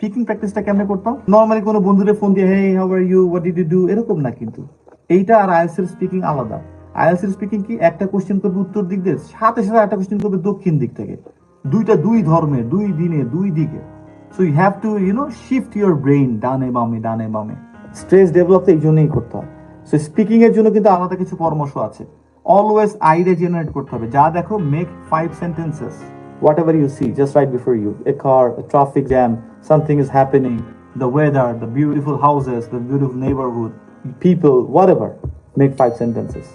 Speaking প্র্যাকটিসটা কেমনে করতাম? নর্মালি কোনো বন্ধুরে ফোন দিয়ে hey how are you what did you do এরকম না কিন্তু। এইটা আর আইএলস এর স্পিকিং আলাদা। আইএলস এর স্পিকিং কি? একটা কোশ্চেন করবে উত্তর দিক দিয়ে, সাথে সাথে একটা কোশ্চেন করবে দক্ষিণ দিক থেকে। দুইটা দুই ধর্মে দুই দিনে, দুই দিকে। So you have to you know shift your brain ডানে বামে ডানে বামে। স্ট্রেস ডেভেলপ তো এই জন্যই করতে হয়। সো স্পিকিং এর জন্য কিন্তু আলাদা কিছু পরামর্শ আছে। অলওয়েজ আইডিয়া জেনারেট করতে হবে। যা দেখো make five sentences whatever you see just right before you a car a traffic jam something is happening the weather the beautiful houses the beautiful neighborhood people whatever make five sentences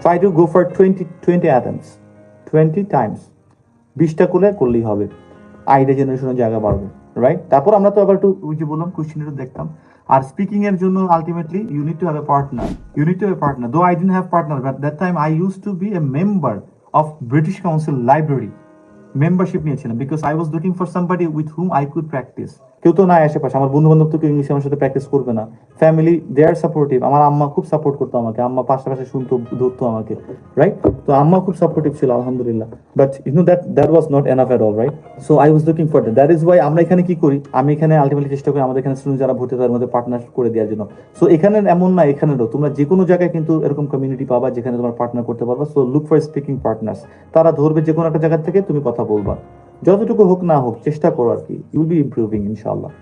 try to go for 20 20 atoms 20 times বিশটা করলে করলেই হবে idea জেনারেশনের জায়গা বাড়বে right তারপর আমরা তো আবার একটু ওই যে বললাম দেখতাম আর স্পিকিং এর জন্য ultimately you need to have a partner you need to have partner though I didn't have partner but that time I use to be a member of British council library membership নিয়েছিলাম because I was looking for somebody with whom I could practice কেউ তো নাই আশেপাশে, আমার বন্ধু বান্ধব তো কেউ ইংলিশ আমার সাথে প্র্যাকটিস করবে না। ফ্যামিলি দে আর সাপোর্টিভ আমার আম্মা খুব সাপোর্ট করতো আমাকে, আম্মা পাশে পাশে শুনতো, ধরতো আমাকে রাইট তো আম্মা খুব সাপোর্টিভ ছিল, আলহামদুলিল্লাহ। But you know that that was not enough at all right so I was looking for that is why আমরা এখানে কি করি? আমি এখানে আলটিমেটলি চেষ্টা করি আমাদের এখানে স্টুডেন্ট যারা ভর্তি, তাদের মধ্যে পার্টনার করে দেওয়ার জন্য। সো এখানে এমন না এখানেরও তোমরা যে কোনো জায়গায় কিন্তু এরকম কমিউনিটি পাবা যেখানে তোমার পার্টনার করতে পারবা। So look for speaking partners তারা ধরবে যে কোনো একটা জায়গা থেকে তুমি কথা বলবা। যতটুকু হোক না হোক চেষ্টা করো আর কি। ইউল বি ইম্প্রুভিং ইনশাআল্লাহ।